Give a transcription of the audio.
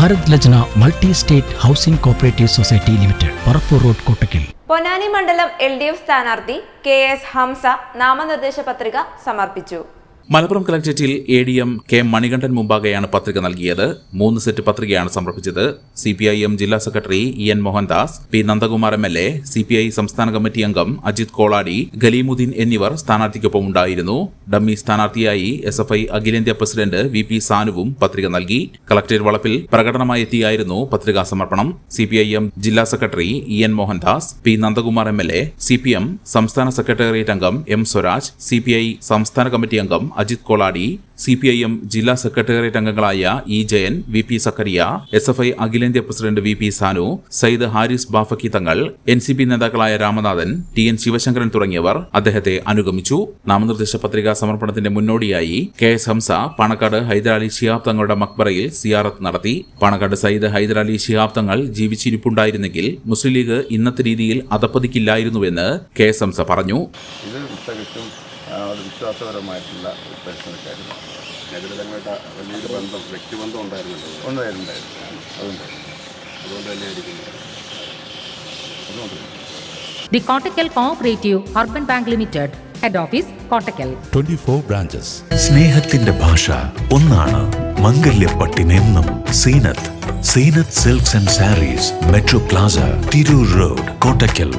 Bharat Lajna multi state housing cooperative society limited Parappur road Kottakkal. Ponnani മണ്ഡലം L D F സ്ഥാനാർത്ഥി K S Hamsa നാമനിർദ്ദേശ പത്രിക സമർപ്പിച്ചു. മലപ്പുറം കലക്ട്രേറ്റിൽ A D M K Manikandan മുമ്പാകെയാണ് പത്രിക നൽകിയത്. മൂന്ന് സെറ്റ് പത്രികയാണ് സമർപ്പിച്ചത്. സി പി ഐ എം ജില്ലാ secretary E N Mohandas P Nandakumar M L A C P I സംസ്ഥാന കമ്മിറ്റി അംഗം അജിത് കോളാടി ഗലീമുദ്ദീൻ എന്നിവർ സ്ഥാനാർത്ഥിക്കൊപ്പം ഉണ്ടായിരുന്നു. ഡമ്മി സ്ഥാനാർത്ഥിയായി എസ് എഫ് ഐ അഖിലേന്ത്യാ പ്രസിഡന്റ് വി പി സാനുവും പത്രിക നൽകി. കളക്ടറേറ്റ് വളപ്പിൽ പ്രകടനമായി എത്തിയായിരുന്നു പത്രികാ സമർപ്പണം. സി പി ഐ എം ജില്ലാ secretary E N Mohandas P Nandakumar M L A C P M സംസ്ഥാന സെക്രട്ടേറിയറ്റ് അംഗം M Swaraj C P I സംസ്ഥാന കമ്മിറ്റി അംഗം Ajith Koladi C P I M ജില്ലാ സെക്രട്ടേറിയറ്റ് അംഗങ്ങളായ E Jayan V P Zakariya S F I അഖിലേന്ത്യാ president V P Sanu Sayyid Haris Bafakhy Thangal N C P നേതാക്കളായ Ramanathan T N Sivasankaran തുടങ്ങിയവർ അദ്ദേഹത്തെ അനുഗമിച്ചു. നാമനിർദ്ദേശ പത്രികാ സമർപ്പണത്തിന്റെ മുന്നോടിയായി കെ എസ് ഹംസ പണക്കാട് ഹൈദരാലി ഷിഹാബ് തങ്ങളുടെ മക്ബറയിൽ സിയാറത്ത് നടത്തി. പണക്കാട് സയ്യിദ് ഹൈദരാലി ഷിഹാബ് തങ്ങൾ ജീവിച്ചിരിപ്പുണ്ടായിരുന്നെങ്കിൽ മുസ്ലിം ലീഗ് ഇന്നത്തെ രീതിയിൽ അധപ്പതിക്കില്ലായിരുന്നുവെന്ന് കെ എസ് ഹംസ പറഞ്ഞു. ഒരു വിശ്വാസപരമായിട്ടുള്ള ഒരു പരിസരക്കായിരുന്നു ഇതിൽ തങ്ങളുടെ വലിയൊരു ബന്ധം വ്യക്തിബന്ധം ഉണ്ടായിരുന്നല്ലോ. ഉണ്ടായിരുന്നുണ്ടായിരുന്നു. അതുണ്ട് അതുകൊണ്ട് തന്നെയായിരിക്കും അതുകൊണ്ട് Kottakkal Kottakkal urban bank limited head office Kottakkal. Twenty 24 branches സ്നേഹത്തിന്റെ ഭാഷ ഒന്നാണ് മംഗല്യപ്പട്ടിനെന്നും Zeenath Zeenath silks and saris metro plaza Tirur road Kottakkal